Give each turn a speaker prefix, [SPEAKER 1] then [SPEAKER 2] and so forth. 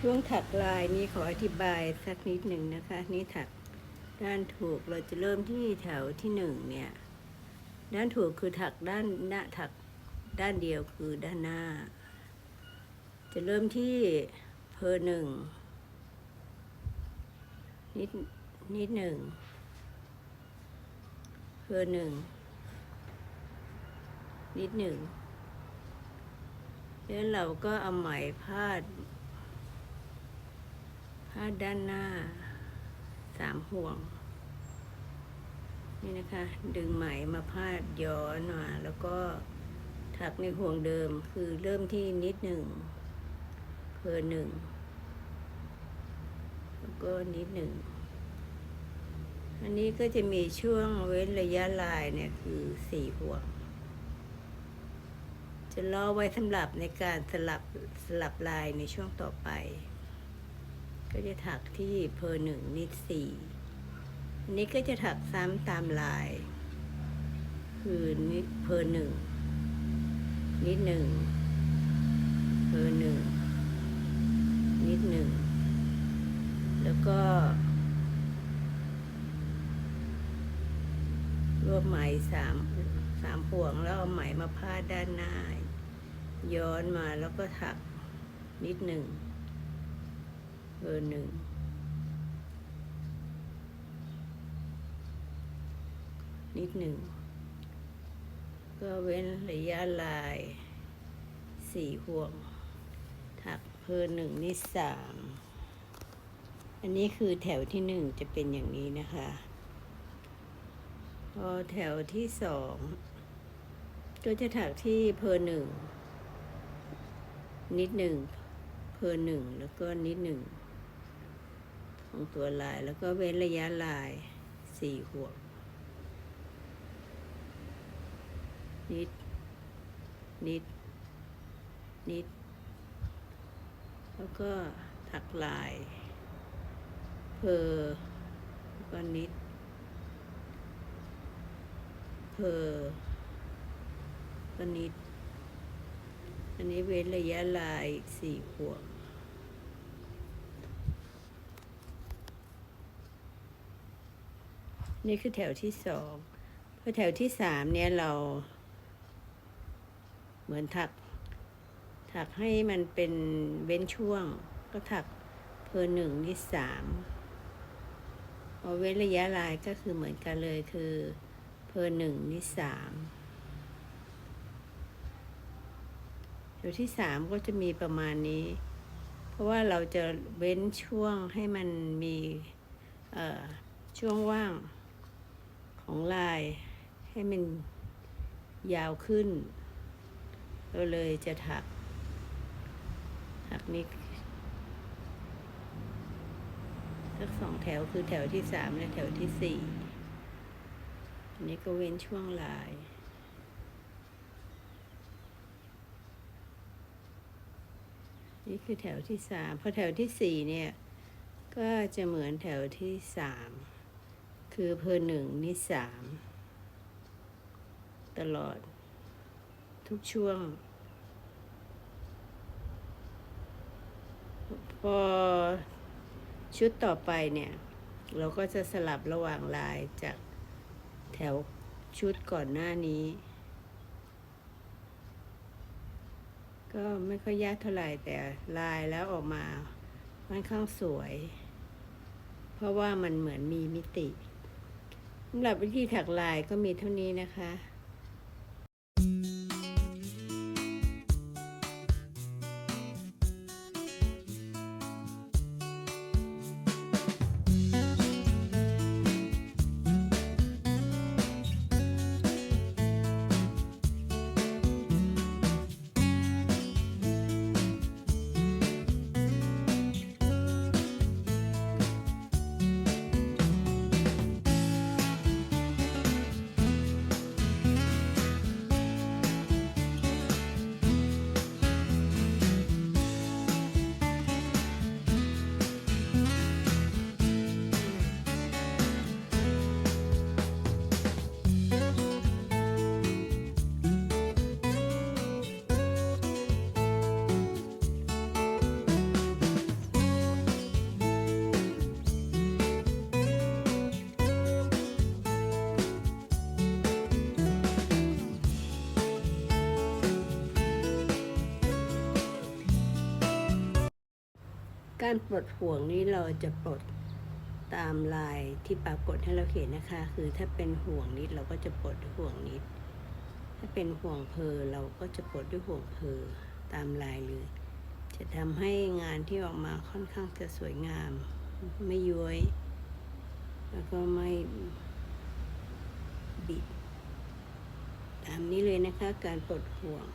[SPEAKER 1] ช่วงถักลายนี้ขออธิบายสักนิดหนึ่งนะคะ นี่ถักด้านถูกเราจะเริ่มที่แถวที่หนึ่งเนี่ย ด้านถูกคือถักด้านหน้าถักด้านเดียวคือด้านหน้า จะเริ่มที่เพอหนึ่งนิดนิดหนึ่งเพอหนึ่งนิดหนึ่งแล้วเราก็เอาไหมพาด พาด้านหน้าสามห่วง นี่นะคะ ดึงไหมมาพาดย้อนมาแล้วก็ถักในห่วงเดิมคือเริ่มที่นิดหนึ่งเพอหนึ่งแล้วก็นิดหนึ่งอันนี้ก็จะมีช่วงเว้นระยะลายเนี่ยคือสี่ห่วง จะรอไว้สำหรับในการสลับสลับลายในช่วงต่อไป ก็จะถักที่เพอหนึ่งนิดสี่นี้ก็จะถักซ้ำตามลาย คือนิดเพอหนึ่งนิดหนึ่งเพอหนึ่งนิดหนึ่งแล้วก็ รวบไหมสามสามห่วงแล้วเอาไหมมาพาดด้านหน้าย้อนมาแล้วก็ถักนิดหนึ่ง เบอร์หนึ่งนิดหนึ่ง ก็เว้นระยะลายสี่ห่วง ถักเพอหนึ่งนี่สามอันนี้คือแถวที่หนึ่งจะเป็นอย่างนี้นะคะ พอแถวที่สองก็จะถักที่เพอหนึ่งนิดหนึ่งเพอหนึ่งแล้วก็นิดหนึ่ง ของตัวลาย แล้วก็เว้นระยะลายสี่ห่วงนิด นิด นิด แล้วก็ถักลาย เพอแล้วก็นิด เพอก็นิด อันนี้เว้นระยะลายสี่ห่วง นี่คือแถวที่สองพอแถวที่สามเนี่ยเรา เหมือนถัก ถักให้มันเป็นเว้นช่วง ก็ถักเพอหนึ่งนี่สามพอเว้นระยะลายก็คือเหมือนกันเลยคือเพอหนึ่งนี่สามแถวที่สามก็จะมีประมาณนี้ เพราะว่าเราจะเว้นช่วงให้มันมีช่วงว่าง ของลายให้มันยาวขึ้น เราเลยจะถัก ถักนี้สักสองแถวคือแถวที่สามและแถวที่สี่อันนี้ก็เว้นช่วงลายนี่คือแถวที่สามพอแถวที่สี่เนี่ย ก็จะเหมือนแถวที่สาม คือเพอหนึ่งนี่สามตลอด ทุกช่วง พอชุดต่อไปเนี่ย เราก็จะสลับระหว่างลายจากแถวชุดก่อนหน้านี้ ก็ไม่ค่อยยากเท่าไหร่แต่ลายแล้วออกมาค่อนข้างสวย เพราะว่ามันเหมือนมีมิติำหรับวิธีถักลายก็มีเท่านี้นะคะ การปลดห่วงนี้เราจะปลดตามลายที่ปรากฏให้เราเห็นนะคะ คือถ้าเป็นห่วงนิดเราก็จะปลดด้วยห่วงนิด ถ้าเป็นห่วงเพอเราก็จะปลดด้วยห่วงเพอตามลายเลย จะทำให้งานที่ออกมาค่อนข้างจะสวยงาม ไม่ย้วย แล้วก็ไม่บิด ตามนี้เลยนะคะการปลดห่วง